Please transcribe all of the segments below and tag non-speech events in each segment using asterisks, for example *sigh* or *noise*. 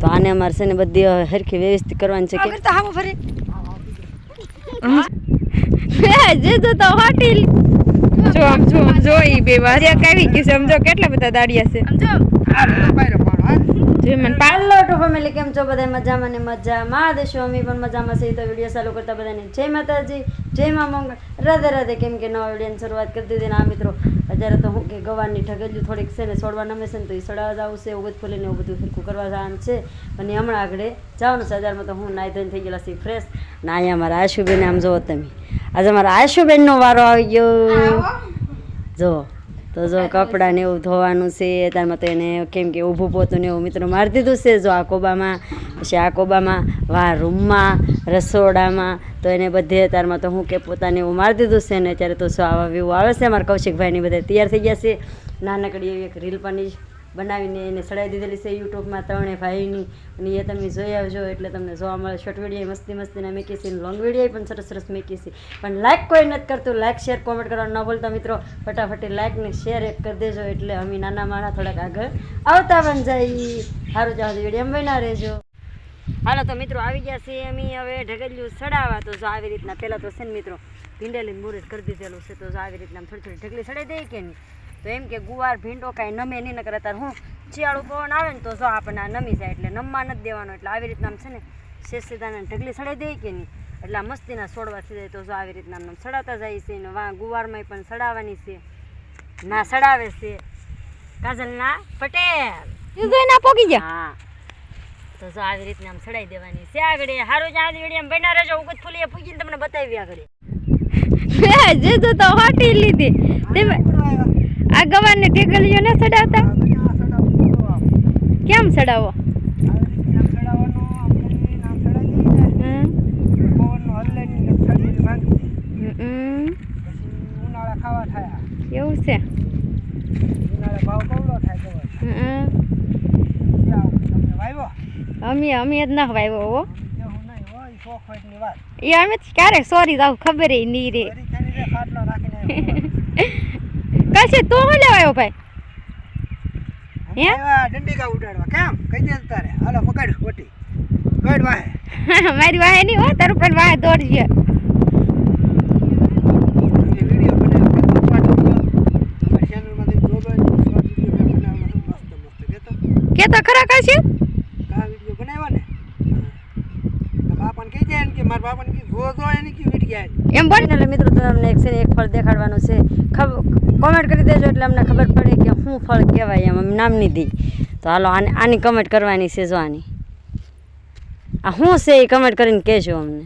તો આને અમારે છે ને બધી હરખી વ્યવસ્થિત કરવાની છે કે? હામો ફરી. જે જો તો હોટેલ. જો આમ જો આમ જો ઈ બે વારિયા કાવી કે છે? આમ કેટલા બધા દાડિયા છે? સમજો આ પાયરો પાડો હા જે મને પા હેલો ટુ ફેમિલી કેમ છો? બધા મજામાં ને મજામાં? દેશો અમે પણ મજામાં છે તો વીડિયો ચાલુ કરતા બધાને જય માતાજી જય મા મંગળ. રાધે રાધે. કેમ કે નવા વિડીયોની શરૂઆત કરી દીધી ને આ મિત્રો. અત્યારે તો હું કે ગવારની ઠગેલું થોડીક છે ને છોડવા નમે છે ને તો એ સડાવા જવું છે ઉગત ફૂલીને એવું બધું ફીરકું કરવા જવાનું છે. અને હમણાં આગળ જવાનું છે. હજારમાં તો હું નાઈ ધોઈને થઈ ગયેલા છીએ ફ્રેશ ને અહીંયા મારા આશુબેન આમ જુઓ તમે. આજે મારા આશુબેનનો વારો આવી ગયો. જો તો જો કપડાં ને એવું ધોવાનું છે ત્યારમાં તો એને કેમ કે ઊભું પોતું ને એવું મિત્રો મારી દીધું છે, જો આ કોબામાં પછી આ વા રૂમમાં, રસોડામાં, તો એને બધે ત્યારમાં તો હું કે પોતાને એવું મારી દીધું છે, ને અત્યારે તો શું આવા વ્યૂ આવે છે, અમારા કૌશિકભાઈની બધા તૈયાર થઈ ગયા છે. નાનકડી એવી એક રીલ પણ બનાવીને એને ચડાવી દીધેલી છે યુટ્યુબમાં ત્રણે ભાઈની. અને એ તમે જોઈ આવજો, એટલે તમને જોવા મળે. શોર્ટ વીડિયો મસ્તી મસ્તીના મેકી છે. લોંગ વીડિયો પણ સરસ સરસ મેકી છે. પણ લાઈક કોઈ નથી કરતું. લાઈક શેર કોમેન્ટ કરવાનું ન ભૂલતા મિત્રો. ફટાફટી લાઈકને શેર એક કરી દેજો, એટલે અમે નાના માણા થોડાક આગળ આવતા બન જાય. સારું ચાલો વીડિયો બના રહેજો. હાલો, તો મિત્રો આવી ગયા છે અમે. હવે ઢગલિયું સડાવવા. તો જો આવી રીતના પહેલાં તો છે ને મિત્રો ભીંડેલી મુરત કરી દીધેલું છે. તો જો આવી રીતના થોડી થોડી ઢગલી સડાઈ દઈએ કે નહીં? તો એમ કે ગુવાર ભીંડો કાંઈ નમે નહીં નકર અત્યારે હું શિયાળું પવન આવે ને તો જો આપણને આ નમી જાય એટલે નમવા નથી દેવાનો. એટલે આવી રીતના આમ છે ને શેષસીદાને ઢગલી સડાઈ દે કે નહીં? એટલે આ મસ્તીના છોડવા થઈ જાય તો જો આવી રીતના આમ સડાતા જાય છે ને વા ગુવારમાં પણ સડાવવાની છે. ના સડાવે છે. કાજલના પટેલ. પોગી ગયા? હા. તો જો આવી રીતના આમ સડાઈ દેવાની છે આગળ. હારું જ આવી વીડિયો બન્યા રહેજો. ઉગત ફૂલીએ પૂગીને તમને બતાવી આગળ. જે તો હોટેલ લીધી. તમે ગવાર ને ટેકલીઓ ને સડાવતા કેમ. હમ. એવું છે. અમે અમે જ ના વાવ્યો હો. એ અમે ક્યારેક ક્યારે સોરી જાવ ખબર નહીં રે. *laughs* કશે તો હું લેવાયો ભાઈ? હે? દંડિકા ઉડાડવા. કેમ? કઈ દે તારે. હાલો પકડ ખોટી ગડ વાહે. *laughs* મારી વાહે નહીં હો તારું પણ વાહે દોડજે. કેતો ખરા કશે કા વીડિયો બનાવ્યો ને તો બાપાને કહી દે ને કે મારા બાપાને કે જો જો એની કે વીડિયો એમ બને. એટલે મિત્રો તમને એક છે એક ફળ દેખાડવાનું છે. ખબર કોમેન્ટ કરી દેજો એટલે અમને ખબર પડે કે શું ફળ કહેવાય એમ નામ નહીં દઈ તો હાલો આને આની કમેન્ટ કરવાની છે જો આની. આ શું છે એ કમેન્ટ કરીને કહેજો અમને.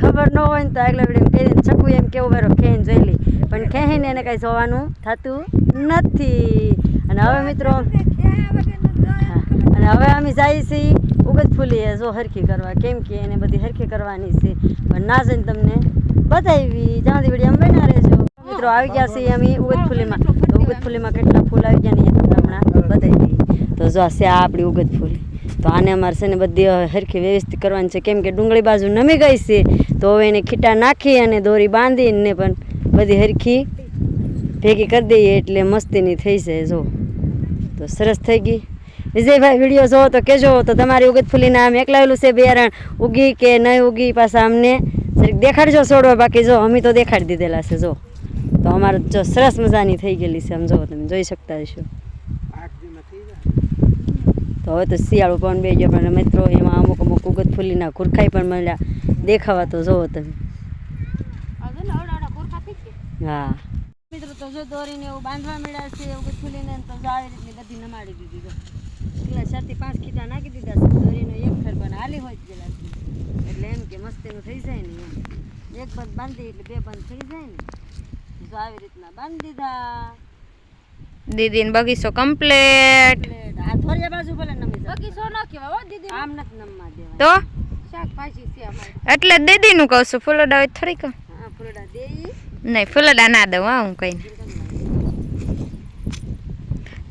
ખબર ન હોય ને તો આગલા વીડિયો કહીને છકું એમ કેવું બેરો ખેઈને જોઈ લઈ પણ ખેહીને એને કાંઈ જોવાનું થતું નથી. અને હવે મિત્રો. અને હવે અમે જઈએ છીએ ઉગત ફૂલીએ જો હરખી કરવા. કેમ કે એને બધી હરખી કરવાની છે. પણ ના જઈને તમને બતાવી. જ્યાંથી વડી અમે ના રહેજો. મિત્રો આવી ગયા છીએ અમે ઉગત ફૂલીમાં તો ઉગત ફૂલીમાં કેટલા ફૂલ આવી ગયા ને તમને હમણાં બતાવી તો જો આ છે આ આપણી ઉગત ફૂલી તો આને અમારે છે ને બધી હરખી વ્યવસ્થિત કરવાની છે. કેમ કે ડુંગળી બાજુ નમી ગઈ છે. તો હવે એને ખીટા નાખી અને દોરી બાંધીને પણ બધી હરખી ભેગી કરી દઈએ. એટલે મસ્તીની થઈ જાય જો. તો સરસ થઈ ગઈ. વિજયભાઈ વીડિયો જોવો તો કહેજો, તો તમારી ઉગત ફૂલીને આમ એકલાવેલું છે બિયારણ. ઉગી કે નહીં ઉગી પાછા અમને દેખાડજો છોડવા બાકી જો, અમે તો દેખાડી દીધેલા છે, જો. તો અમારે જો સરસ મજાની થઈ ગયેલી છે, આમ જો, તમે જોઈ શકતા હશો. તો હવે તો શિયાળો પણ બે ગયો, પણ મિત્રો, એમાં અમુક અમુક ઉગત ફૂલીના ખુરખાઈ પણ મળ્યા. દેખાવા તો જોવો તમે. હા. મિત્રો, તો જો દોરીને એવું બાંધવા મળ્યા છે એવું ફૂલીને, તો આવી રીતની બધી નમાડી દીધી ચારથી પાંચ ખીટા નાખી દીધા છે. દોરીનો એક ખર પણ હાલી હોય જ ગયેલા એટલે એમ કે મસ્તીનું થઈ જાય ને એમ. એક બંધ બાંધી એટલે બે બંધ થઈ જાય ને. તો આવી રીતના બાંધી દીધા. દીદીને બગીચો કમ્પ્લેટ. એટલે આ થોરિયા બાજુ ભલે નમી જાય. આમ નથી નમવા દેવા તો? શાકભાજી છે અમારે. એટલે જ દીદીનું કહું છું ફૂલોડા હોય થોડીક. હા ફૂલોડા દેઈ. નહીં ફૂલડા ના દઉં હા હું કઈ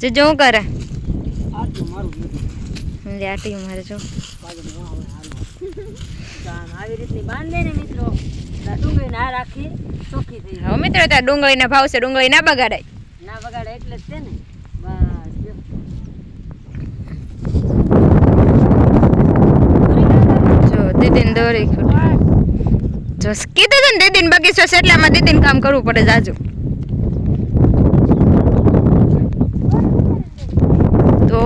જો જો હું કરે? આટલું મારું નથી આટી મારે જો ને મિત્રો તો આ ડુંગળી ના રાખી ચોખ્ખી થઈ હવે મિત્રો ત્યાં ડુંગળીના ભાવ છે ડુંગળી ના બગાડાય. ના બગાડાય એટલે જ છે ને. બસ જો. જો દીદીને દોરી જો કીધું હતું ને દીદીને બગીચો છે એટલે આમાં દીદીને કામ કરવું પડે જાજુ તો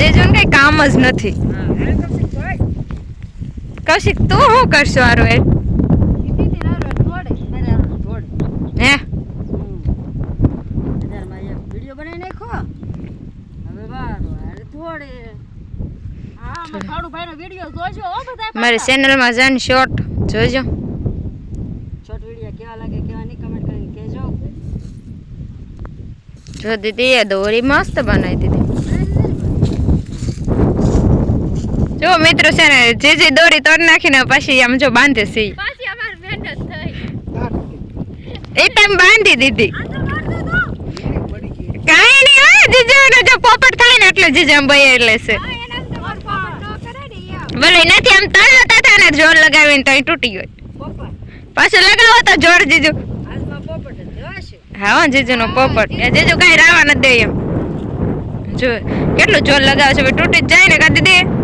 આ ને કઈ કામ જ નથી. કૌશિક તું શું કરશો આરો એ. હે? મારા ચેનલમાં જઈને શોર્ટ જોજો. શોર્ટ વીડિયો કેવા લાગે કેવા નહીં કમેન્ટ કરીને કહેજો જો દીદી એ દોરી મસ્ત બનાવી દીધી. જો મિત્રો છે ને જે જે દોરી તોડ નાખીને પછી આમ જો બાંધે સી એ ટાઈમ બાંધી દીધી. કાંઈ નહીં હા જીજુ ને જો પોપટ થાય ને એટલે જીજુ આમ બઈ એટલે છે. ભલે નથી આમ તળતા હતા ને જોર લગાવીને તો તૂટી ગયો. પાછું લગાવો તો જોર જીજુ. હા જીજુ નો પોપટ. જીજુ. કાંઈ રાવા નથી દે એમ. જો કેટલું જોર લગાવે છે તૂટી જ જાય ને કાઢી દીદી?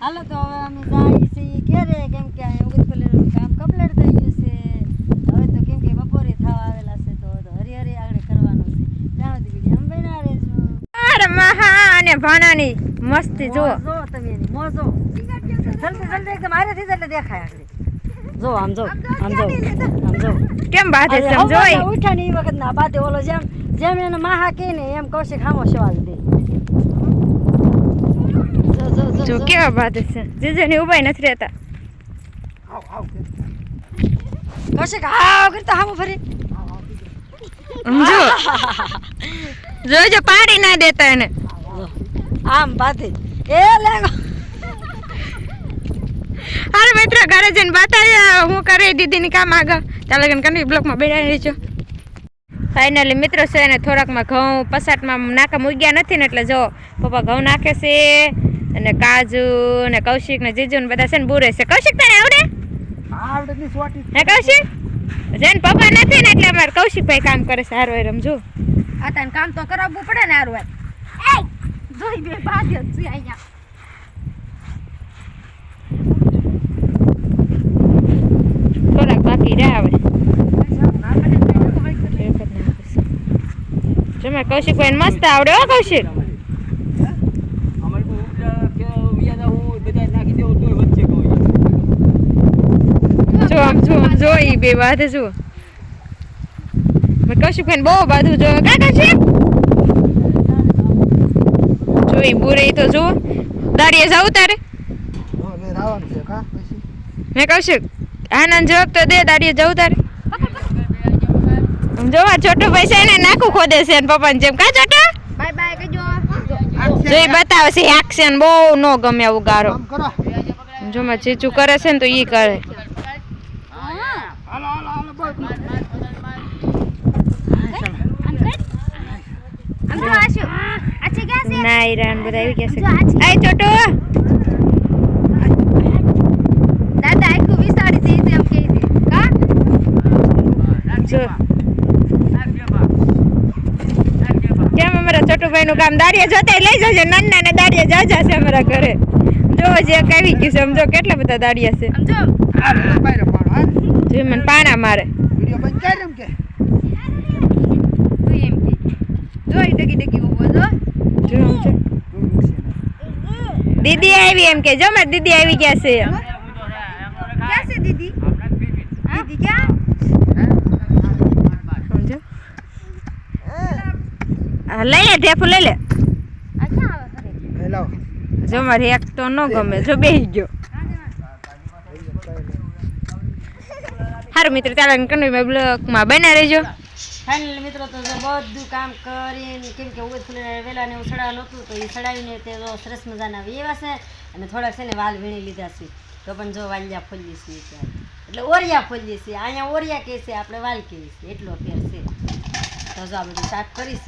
હાલો તો હવે અમે જાય છીએ ઘેરે કેમ કે ઉગતપલ્લીનું કામ કમ્પ્લીટ થઈ ગયું છે. હવે તો કેમ કે બપોરે થવા આવેલા છે તો હરી હરી આગળ કરવાનું છે. ત્યાં સુધી વીડિયો અમે બના રહેશું મહા અને ભાણાની મસ્તી જો જો તમે એની મોજો. જલ્દી જલ્દી એકદમ હારેથી જ એટલે દેખાય આગળ. જો આમ જો આમ જો આમ જો કેમ બાધે અરે સમજોય હવાના ઉઠ્યા ને એ વખત ના બાતે ઓલો જેમ જેમ એને માહા કે ને એમ કૌશિક હામો સવાલ દે જો કેવા બાદ છે? જીજુ ની ઉભાઈ નથી રહેતા. આવ આવ હા કરતા હામો ફરી. જો. જોજો પાડી ના દેતા એને. આમ બાતે એ લેગો અરે મિત્ર ઘરે જઈને બતાવ્યા હું કરે દીદી ની કામ આગળ. ચાલો કે કંડી બ્લોકમાં બેઠા રહેજો. ફાઇનલી મિત્રો છે ને થોડાકમાં ઘઉં પસાટમાં નાકા મૂક્યા નથી ને એટલે જો પપ્પા ઘઉં નાખે છે. અને કાજુ ને કૌશિક ને જીજુ ને બધા છે ને બુરે છે. કૌશિક તને આવડે? હે કૌશિક? જેન પપ્પા નથી ને એટલે અમારે કૌશિકભાઈ કામ કરે છે હારો રમજો આ તને કામ તો કરાવવું પડે ને હારું એ જોઈ બે ભાગ્ય જ છે અહીંયા. થોડાક બાકી રહ્યા હવે. જમે કૌશિકભાઈ મસ્ત આવડે હો કૌશિક અમારે કોઈ ઉપલા કે વિયાના હું બધા નાખી દેવું તોય વચ્ચે કોઈ જો આમ જો આમ જો ઈ બે વાત જો. મેં કૌશિકભાઈ બહુ બાધું જો. કાકા છે? જો ઈ બુરે તો જો. દાડીએ જાવ તારે? મેં કશું આનંદ જવાબ તો દે દાડીએ જાવ તારે. જોવા છોટો ભાઈ છે ને નાકું ખોદે છે ને પપ્પાને જેમ. કા છોટો? બાય બાય કહેજો. જો ઈ બતાવે છે એક્શન બહુ નો ગમે આવું ગારો. જો માં ચીચું કરે છે ને તો ઈ કરે હાલો હાલો હાલો બોલ આમ જો આશુ આછી ક્યાં છે ના ઈરાન બધા આવી ગયા છે. આય છોટો દાદા આખું વિસાડી દે એમ કે છે કા? જો. કેમ અમારા છોટુભાઈ નું કામ દાડિયા જોતા લઈ જશે નાના ને દાડિયા જાજા છે અમારા ઘરે. જો જે આવી ગયું છે. સમજો કેટલા બધા દાડિયા છે? સમજો જો. જો મને પાણા મારે. વિડિયો બંધ કરી એમ કે. તું એમ કે જોઈ ડગી ડગી ઊભો જો દીદી આવી એમ કે જો મારી દીદી આવી ગયા છે. ક્યાં છે દીદી? દીદી ક્યાં? લઈ લે ઢેફું લઈ લે. આ ક્યાં આવે ઘરે એ લાવ જો મારી એક તો ન ગમે જો બેહી ગયો. સારું મિત્ર ચાલો કન્ટિન્યુ બ્લોકમાં બના રહેજો. ફાઇનલી મિત્રો તો જો બધું કામ કરીને, કેમ કે ઉગત ફૂલે વેલા ને સડાવેલું હતું તો એ સડાવીને તે સરસ મજાના વેવા છે અને થોડાક છે ને વાલ વીણી લીધા છે. તો પણ જો વાલિયા ફોલીએ છીએ ત્યારે એટલે ઓરિયા ફોલીએ છીએ અહીંયા ઓરિયા કહે છે, આપણે વાલ કહીએ છીએ એટલો ફેર છે. તો જો આ બધું સાફ કરી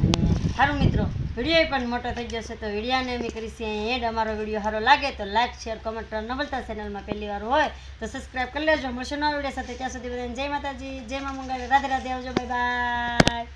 અને સારું મિત્રો. વીડિયો પણ મોટો થઈ જશે તો વિડીયાને અમે કરીશું અહીં એડ. અમારો વીડિયો સારો લાગે તો લાઇક શેર કોમેન્ટ ન ભૂલતા ચેનલમાં પહેલી વાર હોય તો સબસ્ક્રાઈબ કરી લેજો. મળશે નવા વીડિયો સાથે. ત્યાં સુધી બધાને જય માતાજી, જય મા મંગળ રાધે રાધે આવજો. Bye bye